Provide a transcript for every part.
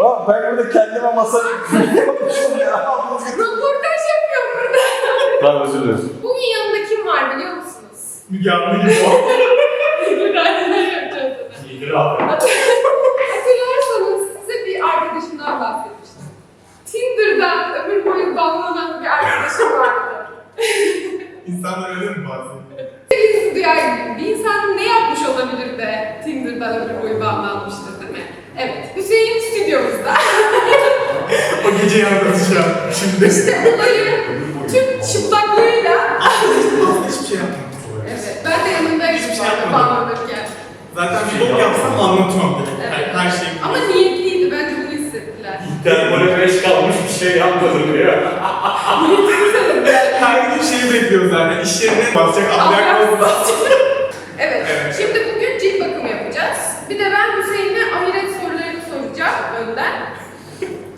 Aa, ben burada kendime masa yapmışım ya. Röportaj yapıyorum burada. Tamam özür dilerim. Bugün yanında kim var biliyor musunuz? Müge Anlı gibi o. Günaydın yapacağız. İyidir abi. Hatırlarsanız size bir arkadaşımdan bahsetmiştim. Tinder'dan ömür boyu banlanan bir arkadaşım vardı. İnsanlar öyle mi bahsediyor? Sevgilisi duyar gibi. Bir insan ne yapmış olabilir de Tinder'dan ömür boyu banlanmıştır değil mi? Evet. Hüseyin stüdyomuzda. O gece anlatacağım. Şimdi. İşte olayı tüm çıplaklığıyla hiçbir şey yapmadım. Evet, ben de yanındaydım Hiçbir şey bu arada yapmadım. bağlanırken. Zaten bir bok yapsam anlatmam direkt. Evet. Her, her şey. Ama niyetliydi, bence bunu hissettiler. Telefonu beş kalmış bir şey yapmadım diyor. Her gün şeyi bekliyoruz zaten. İş yerine basacak ahlak olsun. evet, Evet. şimdi bugün cilt bakımı yapacağız. Bir de ben soracağım önden.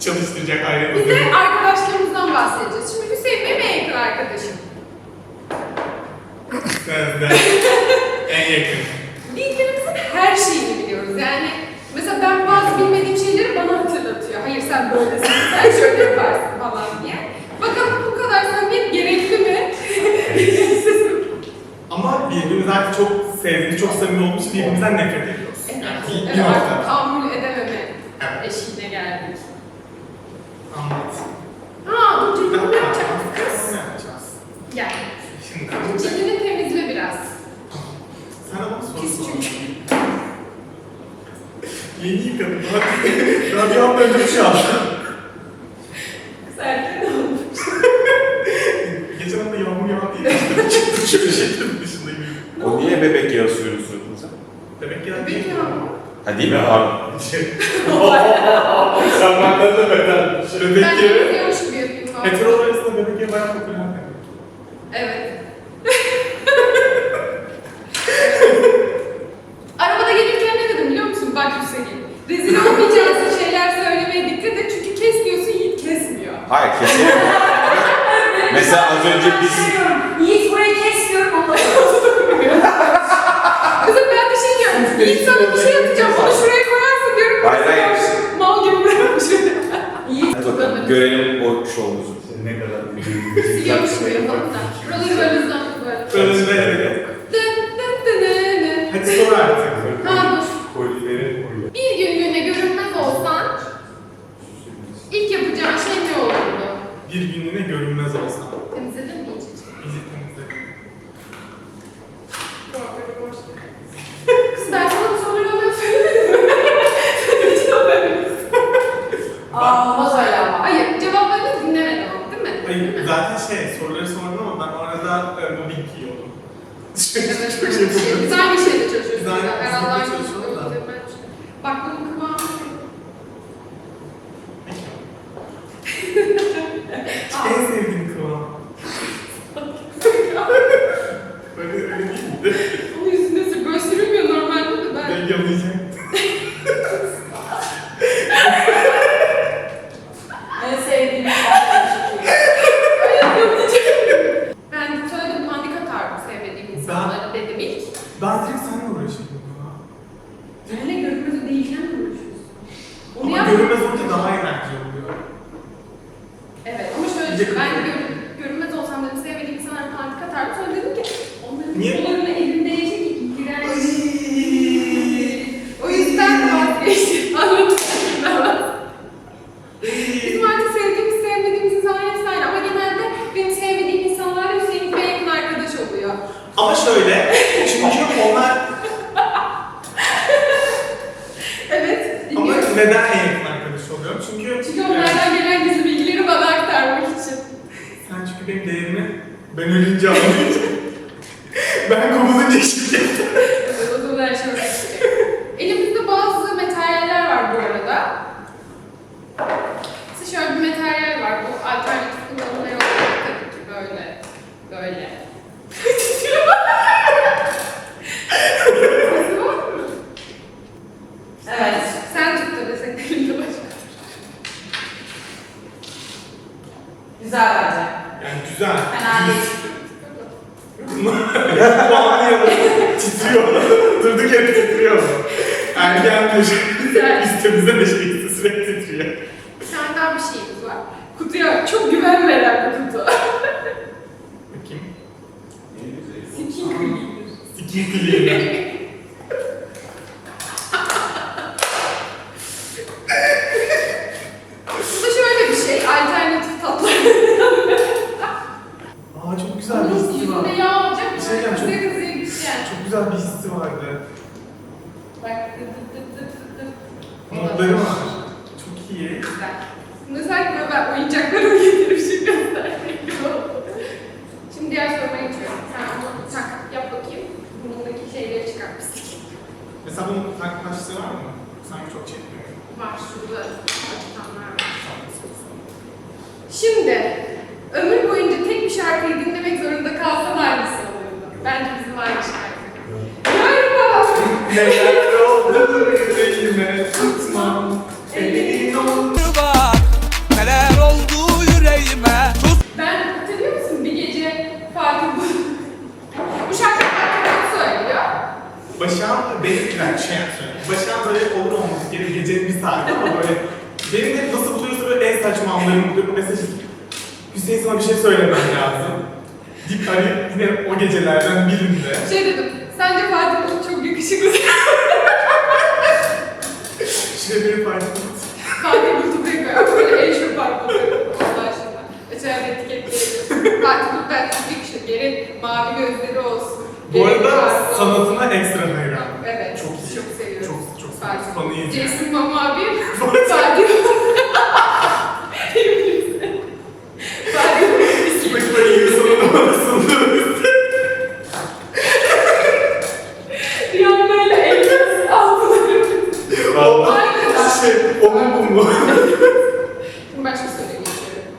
Çalıştıracak ayrı Bir de arkadaşlarımızdan bahsedeceğiz. Şimdi Hüseyin benim en yakın arkadaşım. Sözde. en yakın. Birbirimizin her şeyini biliyoruz. Yani mesela ben bazı bilmediğim şeyleri bana hatırlatıyor. Hayır sen böylesin, sen şöyle yaparsın falan diye. Bakalım bu kadar samimiyet gerekli mi? Ama birbirimizi artık çok sevdiğimiz, çok samimi olduğumuz için birbirimizden nefret ediyoruz. Yani bir, bir Evet, artık tahammül edememe Evet. eşiğine geldik. Anlat. Ha, dur cildini Ne ne yapacağız yapacağız? kız? Ne yapacağız? Gel. Şimdi Cildini temizle biraz. Sana bana soru Pis sor. çünkü. Yeni yıkadım. Daha bir hafta önce bir şey yaptım. Serkin olmuş. Geçen hafta yağmur yağdı diye çıktım şöyle şekerin dışında yürüyorum. O niye bebek yağı sürüyor suratınıza? Demek ki Peki ya. Ha değil mi? Pardon. Sen benden de beter. bebek yağı. temizliyormuş gibi yapayım. falan. Heterolar arasında bebek yağı bayağı popüler. Evet. Arabada gelirken ne dedim biliyor musun? Bak Hüseyin. Rezil olmayacağın şeyler söylemeye dikkat et çünkü kes diyorsun Yiğit kesmiyor. Hayır kesinlikle. Mesela az önce biz... Yiğit burayı kes diyorum ama Mesela ben bir şey diyorum. Yiğit sana bir şey atacağım onu şuraya koyarsın diyorum. Hayır, hayır. Mal gibi bırakmış. Yiğit Hadi bakalım görelim o şovunuzu. Ne kadar Siliyormuş gibi yapalım da. Buraları böyle hızlandık böyle. Dın dın. Hadi sor artık. Ha dur. Kolileri koyuyor. Bir günlüğüne görünmez olsan ilk yapacağın şey ne olurdu? Bir günlüğüne görünmez olsam. Temizledin mi iyice? İyice temizle. Kız ben sana bu soruları ona söylemedim mi? Cevaplarını. Aa, olmaz öyle ama. Hayır, cevaplarını dinlemedim ama değil mi? Hayır, zaten şey, soruları sordum ama ben o arada e, mobbing yiyordum. Evet, Çok şey yapıyordum. Güzel bir şeyde çalışıyorsun. Güzel bir Her şeyde Allah'ın çalışıyorum da. yolunda Bak bunun kıvamı. En sevdiğim kıvam. Öyle öyle değil miydi? Onun yüzünde sür. Böyle sürülmüyor normalde de ben. Ben yalayacağım. En sevdiğim şarkı. Ben söyledim pandik atardım sevmediğim insanlara dedim ilk. Ben direkt seninle uğraşıyordum ya. Benimle görünmez değilken mi uğraşıyorsun? Onu Ama yap. görünmez olunca daha eğlenceli oluyor. Evet ama şöyle İyice düşün, ben kırıyor. gör, görünmez olsam dedim sevmediğim insanlara pandik atardım. Sonra dedim ki onların Niye? kollarını elinde yiyecek ki iğrenç. O yüzden vazgeçtim. Anladın mı? Bizim artık sevdiğimiz, sevmediğimiz insanlar hepsi aynı ama genelde benim sevmediğim insanlar Hüseyin'in en yakın arkadaş oluyor. Ama şöyle, çünkü onlar Evet, ama dinliyorum. neden en yakın arkadaş oluyor? Çünkü Çünkü onlardan gelen gizli bilgileri bana aktarmak için. sen çünkü benim değerimi ben ölünce anlayacaksın. ben kovulunca şirket. Evet, o zaman her şey ortaya çıkıyor. Elimizde bazı materyaller var bu arada. Size şöyle bir materyal var. Bu alternatif kullanımlar oluyor tabii ki böyle. Böyle. Evet. Sen tut da desek elinde başka. Güzel bence. Yani güzel. Fena değil. Bağlıyor. titriyor. Durduk yere titriyor. Ergen bir Güzel. Üstümüze de şey sürekli titriyor. Tane daha bir var. Kutuya çok güven veren bir kutu. Bakayım. Sikin cleaner. Skin cleaner. Şey söylemem lazım. Deyip hani yine o gecelerden birinde. Şey dedim, sence Fatih Bulut çok yakışıklı. Şöyle bir fark ettim. Fatih Bulut'u bekliyor. Böyle el şu farklı. Allah aşkına. İçeride etiketleyelim. Fatih Bulut ben çok yakışıklı. Geri mavi gözleri olsun. Bu Geri arada farklı olsun. sanatına ekstra hayran. Evet. Çok iyi. Çok seviyorum. Çok çok Fatih fanıyız. yani. Jason Mama bir, Fatih Bulut. Fatih Bulut. Spotify yıl sonu numarasını Bir an böyle elimiz altına. O Aynen. şey, o mu bu mu? Şimdi başka soruya geçiyorum.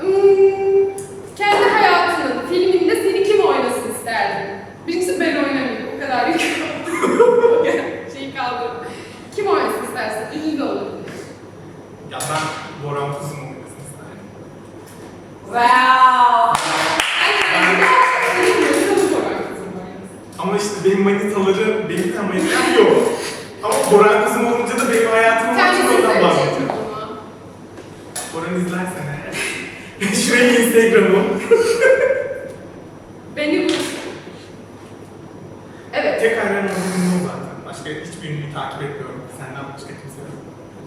Hmm, kendi hayatının filminde seni kim oynasın isterdin? Birincisi ben oynamayayım. O kadar yük kaldı. Şeyi kaldırdım. Kim oynasın istersin? Ünlü de olur. Ya ben Boran Kuzum olmasını isterdim. Wow. Aynen. Benim de Boran kızım oynasın. Ama işte benim manitaları, benim de manitam yok. Ama Boran Kuzum olunca da benim hayatımın Sen maçı bizi oradan bahsediyor. söyleyecektin bunu. Boran izlersene. Şuraya Instagram'ım. Beni bu. Evet. Tek hayran olduğum o zaten. Başka hiçbir ünlüyü takip etmiyorum. Senden başka kimse yok.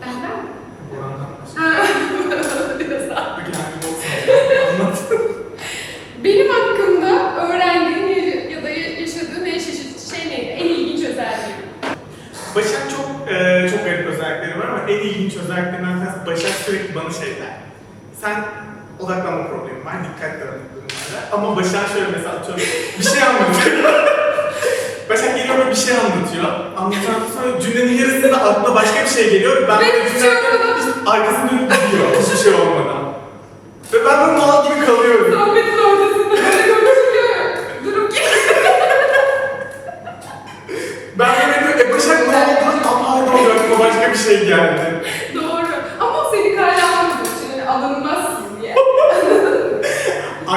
Benden mi? Boran'dan başka. Ha. Peki hangi olsun? Anlat. Benim hakkımda öğrendiğin ya- ya da yaşadığın en şaşırtıcı şey neydi? En ilginç özelliği. Başak çok e, çok garip özellikleri var ama en ilginç özelliklerinden bir tanesi Başak sürekli bana şey der. Sen odaklanma problemi var, dikkat dağınıklığın var. Ama Başak şöyle mesela atıyorum, bir şey anlatıyor. Başak geliyor ve bir şey anlatıyor. Anlattıktan sonra cümlenin yarısında aklına başka bir şey geliyor. Ben Benim olmadan- hiç- arkasını dönüp gidiyor hiçbir şey olmadan. Ve ben böyle mal gibi kalıyorum. Sohbetin ortasında böyle konuşuyor. Durup ki. Ben böyle diyorum, e Başak ne oldu? Ama pardon başka bir şey geldi. Doğru. Ama o seni kale almadığı için hani alınmazsın diye.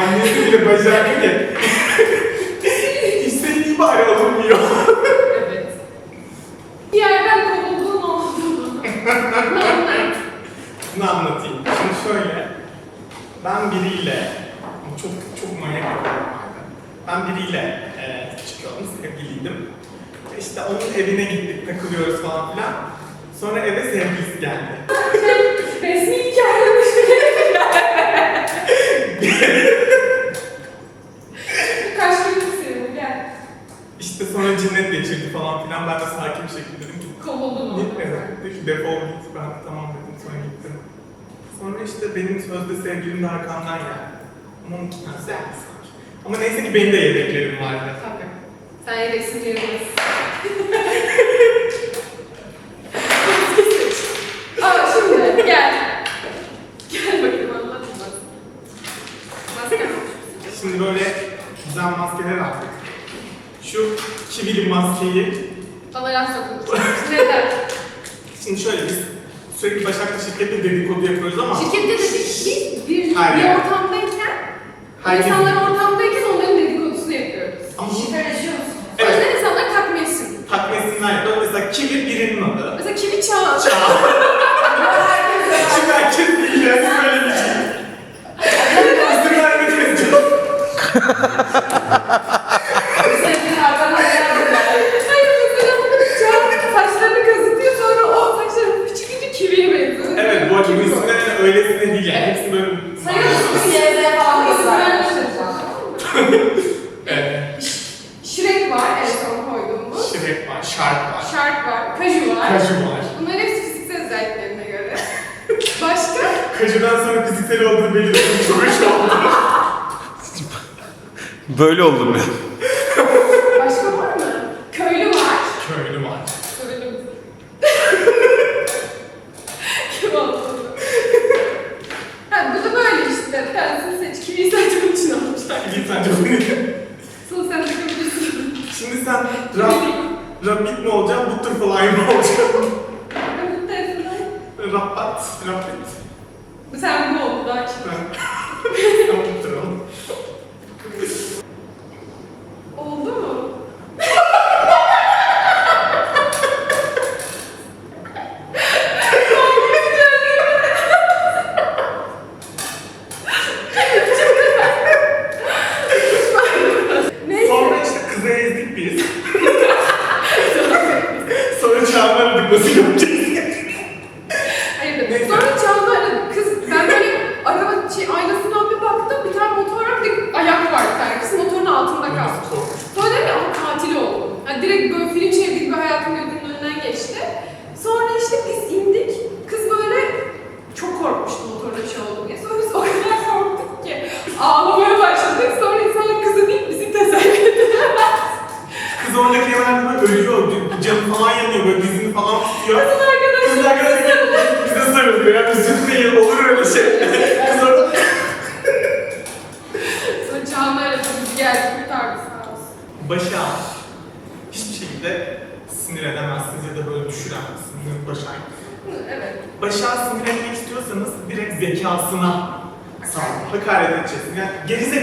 Annesi bile Başak ki İstediği bari alınmıyor. evet. Bir yerden kovulduğun oldu. Bunu anlatayım. Şimdi şöyle. Ben biriyle, ama çok çok manyak bir adam vardı. Ben biriyle e, çıkıyordum, sevgiliydim. İşte onun evine gittik, takılıyoruz falan filan. Sonra eve sevgilisi geldi. Resmi hikayemiş Kaç gün senin gel. İşte sonra cinnet geçirdi falan filan. Ben de sakin bir şekilde dedim ki Kovuldun onu. Evet, dedi ki defol git. Ben de tamam dedim, sonra gittim. Sonra işte benim sözde sevgilim de arkamdan geldi. Ama sevgilisi var. Ama neyse ki benim de yedeklerim vardı. Tabii. Sen yedeksin diyebiliriz. Aa şimdi gel. Gel bakayım anlat bana. Maske mi? Şimdi böyle güzel maskeler aldık. Şu kivili maskeyi, Bana laf sokun. Neden? şimdi şöyle biz sürekli Başak'la şirkette dedikodu yapıyoruz ama Şirkette de biz bir, bir, Hayır. bir ortamdayken, Herkes- insanlar ortamdayken onların dedikodusunu yapıyoruz. ama bu Şifreleşiyor musun? O Evet. yüzden insanlar takmıyorsun. takmesinler yapıyor. Mesela kivi birinin adı. Mesela kivi çağ. Şimdi herkes. İzin vermediniz var, kaju var. Bunların hepsi fiziksel özelliklerine göre. Başka? Kajudan sonra fiziksel olduğu belirtilmiş çok hoş oldu. Böyle oldum ya. Sen bu oldu daha çok.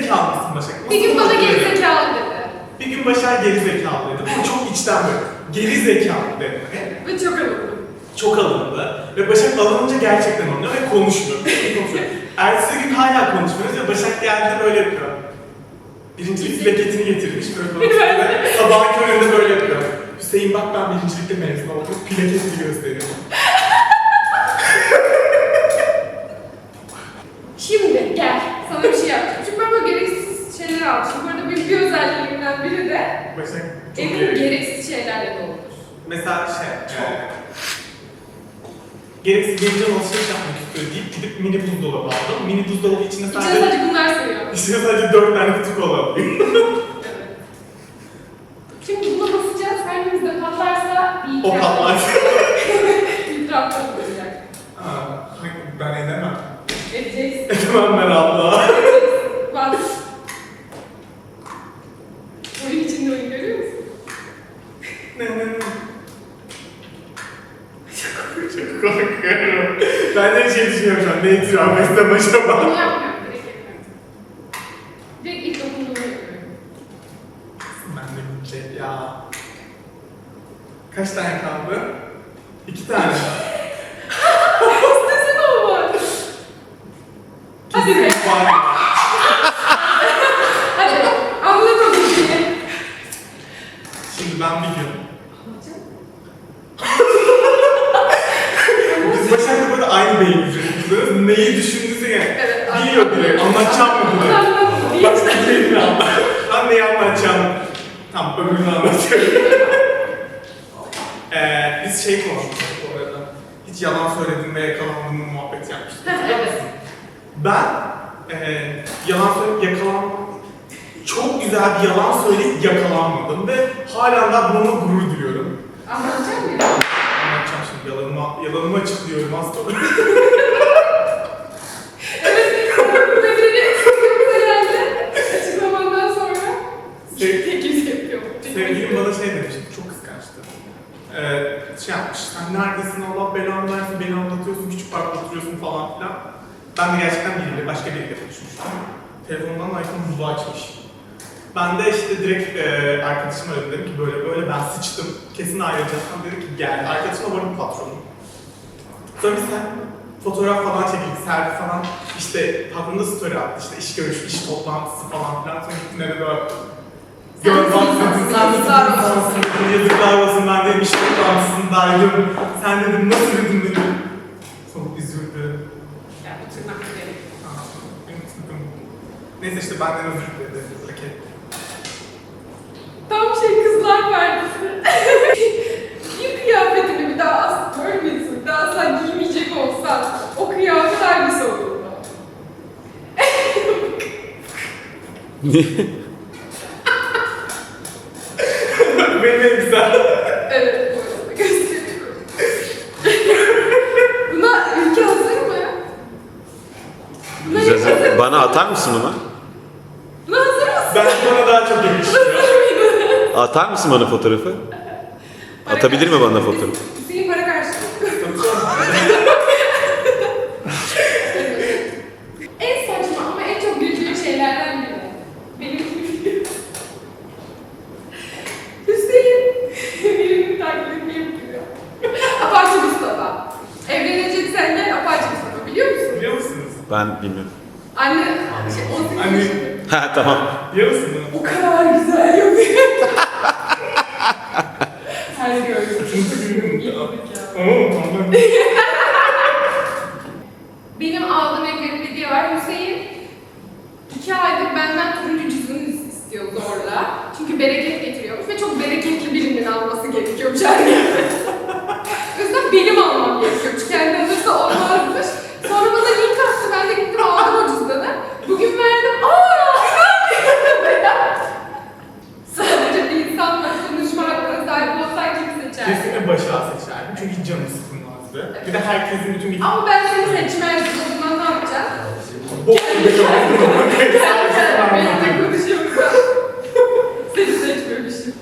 Yani geri zekalı mısın Başak? Bir gün bana geri zekalı dedi. Bir gün Başar geri zekalı dedi. Bu çok içten böyle. Geri zekalı dedi. Ve çok alındım. Çok alındı. Ve Başak alınınca gerçekten alınıyor ve konuşmuyor. konuşmuyor. Ertesi gün hala konuşmuyoruz ve Başak geldi böyle yapıyor. Birincilik plaketini getirmiş böyle konuşuyor. ve Sabahın köründe böyle yapıyor. Hüseyin bak ben birincilikte mezun oldum. Plaketini gösteriyor. Şimdi gel. Sana bir şey yapacağım. Çünkü ben böyle gereksiz şeyler almışım. Bu arada benim bir özelliğimden biri de Çok evim iyi. gereksiz şeylerle doludur. Mesela şey, e, gereksiz geleceğim alışveriş yapmak istiyor deyip gidip mini buzdolabı aldım. Mini buzdolabı içinde İçine sadece, sadece bunlar seviyorum. içinde sadece 4 tane kutu kola alıyor. Evet. Şimdi buna basacağız. Hangimiz de patlarsa bir o patlar. İtirafta olacak. Aa, ben edemem. Edeceksin. Edemem ben abla. Bak. Oyun içinde oyun görüyor musun? Ne ne ne. Çok korkuyorum. Ben de bir şey düşünüyorum şu an. Ne itiraf etsem acaba? Bunu yapmıyorum. Direkt yapıyorum. Direkt ilk dokunduğumu yapıyorum. Ben de gidecek ya. Kaç tane kaldı? İki tane. İstesene ama. Hadi be. Kesin var. Hadi. Anlat onu. Şimdi ben bir gün Biz Başak'la böyle aynı beyin üzerindeyiz. Neyi düşündüğünüzü yani. Evet. Biliyor direkt. Anlatacağım mı bunu? Anlat. Bak anlat. Ben neyi anlatacağım? Tamam öbürünü anlatıyorum. ee, biz şey konuşmuştuk bu arada. Hiç yalan söyledim ve yakalandığımı muhabbet yapmıştık. evet. Ben eee yalan söyleyip yakalan çok güzel bir yalan söyleyip yakalanmadım ve hala da bununla gurur duyuyorum. Anlatacak mıyım? Anlatacağım şimdi yalanımı, yalanımı açıklıyorum hasta Evet. Ve beni sıkıntı herhalde. Açıklamandan sonra. Sev- Tek kimse yapıyor. Sevgilim bana şey demişti, çok kıskançtı. Eee şey yapmış, sen neredesin Allah belanı versin, beni anlatıyorsun, küçük parkta oturuyorsun falan filan. Ben de gerçekten biriyle, başka biriyle konuşmuştum. Telefonundan iPhone bulu açmış. Ben de işte direkt e, arkadaşıma aradım dedim ki böyle böyle ben sıçtım. Kesin ayrılacağım. Dedi ki gel. Arkadaşıma varım patronum. Sonra biz fotoğraf falan çekildik, selfie falan. İşte patron da story attı işte iş görüşü, iş toplantısı falan filan. Sonra gittim eve böyle Gör bak Yazıklar olsun. Yazıklar olsun ben dedim iş toplantısındaydım. Sen dedim nasıl dedim dedim. Çok üzüldü. Ya bu tırnak benim. Aa, benim sıkıntım. Neyse işte benden özür diledi. Okey. Tam şey kızlar perdesi. bir kıyafetini bir daha asla görmesin. Daha asla giymeyecek olsan o kıyafet hangisi olurdu? en güzel. Evet, bu arada gösteriyorum. Buna ülke hazır mı? Buna ülke hazır mı? Bana atar mısın onu? Buna hazır mısın? Ben bana daha çok yakışıyor. Atar mısın bana fotoğrafı? Atabilir mi bana fotoğrafı? Senin para karşılığı. en saçma ama en çok güldüğüm şeylerden biri. Benim Hüseyin birinin taklidini yapıyor. Apache Mustafa. Evlenecek seninle Apache Mustafa biliyor musun? Biliyor musunuz? Ben bilmiyorum. Anne, şey, 18 Anne. yaşında. Ha tamam. Biliyor musunuz? O kadar güzel yapıyor. Her gördüm. Oo, tamam. Benim aldığım ekmek hediye var. Hüseyin iki aydır benden turuncu cüzdanı istiyor zorla. Çünkü bereket getiriyormuş ve çok bereketli birinin alması gerekiyormuş her yerde. o yüzden benim almam gerekiyormuş. Kendi alırsa olmazmış. Sonra bana link attı. Ben de gittim aldım o cüzdanı. Bugün verdim. Aa! Sadece bir insanla konuşma hakkına sahip olsan kimi Başak'ı seçerdim çünkü hiç canım sıkılmazdı. Bir de herkesin bütün bir Ama ben seni seçmezdim. O zaman ne yapacağız? bok gibi Benimle konuşuyorum. Seni seçmemişim.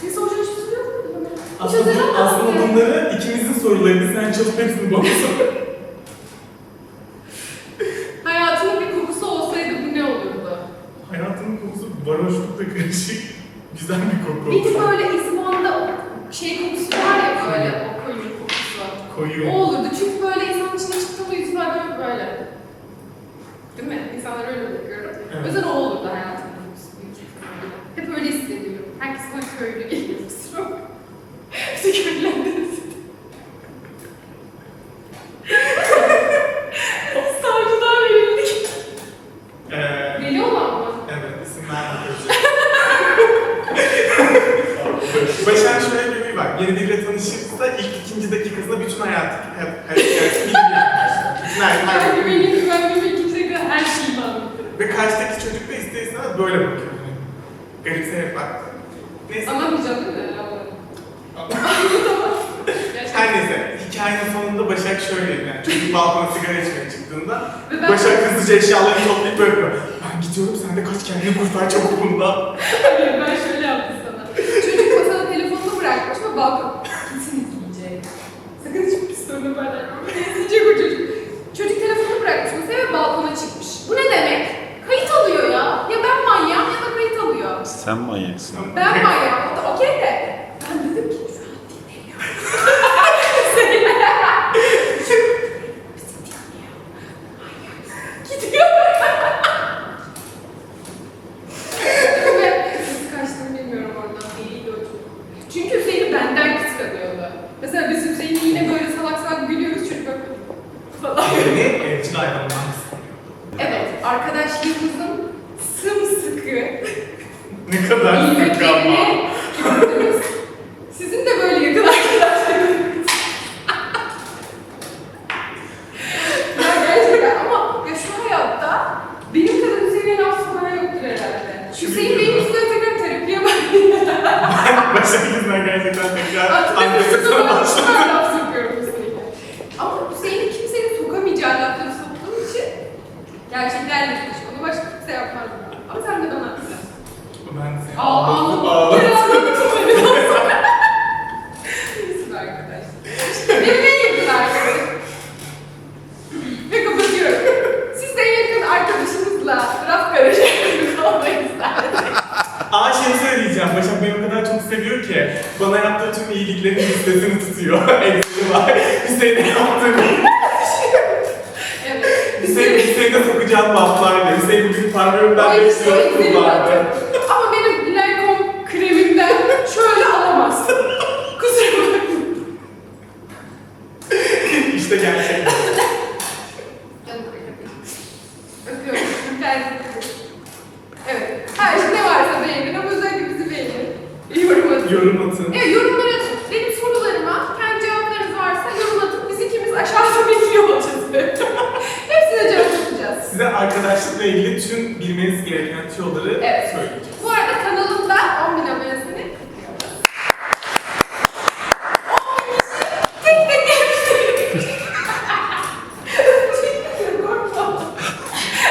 Senin soracağın hiçbir soru yok mu? Hiç Aslında, hazırlanmadın aslında bunları ikimizin sorularıydı. Sen çalışıp hepsini bana sor. Hayatının bir kokusu olsaydı bu ne olurdu? Hayatımın kokusu varoşlukla karışık. Güzel bir koku. Benim böyle İzmir'de o şey kokusu var ya böyle o koyu kokusu. Koyu. O olurdu çünkü böyle insanın içine çıktığında yüz ifade böyle. Değil mi? İnsanlar öyle bakıyorum. Evet. O yüzden o olurdu ihtimalle. Hep öyle hissediyorum. Herkes bana köylü geliyor. Kusura bakma. Bizi köylülendiniz. Savcılar verildik. Ee, Deli olan mı? evet, isim vermek Başak şöyle bir huyu var. Yeni biriyle tanışırsa ilk ikinci dakikasında bütün hayatı, hayat, hayat hikayesini bilmiyor. Bütün her, her Ben güvenim güvenmeme ikinci dakika her şeyi anlatırım. Ve karşıdaki çocuk da ister istemez böyle bakıyor. Hani Garipseyerek baktı. Neyse. Anlamayacağım değil mi? Gerçekten. Her neyse. Hikayenin sonunda Başak şöyleydi yani. Çocuk balkona sigara içmeye çıktığında Ve ben- Başak hızlıca eşyalarını toplayıp böyle yapıyor. Ben gidiyorum sen de kaç kendini kurtar çabuk bunda. Hayır, ben şöyle yaptım sana. Çocuk masada telefonunu bırakmış ve balkon. Kesin izleyecek. Sakın hiçbir pis sorunu bana yapma. İzleyecek o çocuk. Çocuk telefonunu bırakmış masaya ve balkona çıkmış. Bu ne demek? Kayıt alıyor ya. Ya ben manyağım ya da kayıt alıyor. Sen manyaksın. Ben manyağım. O da okey de.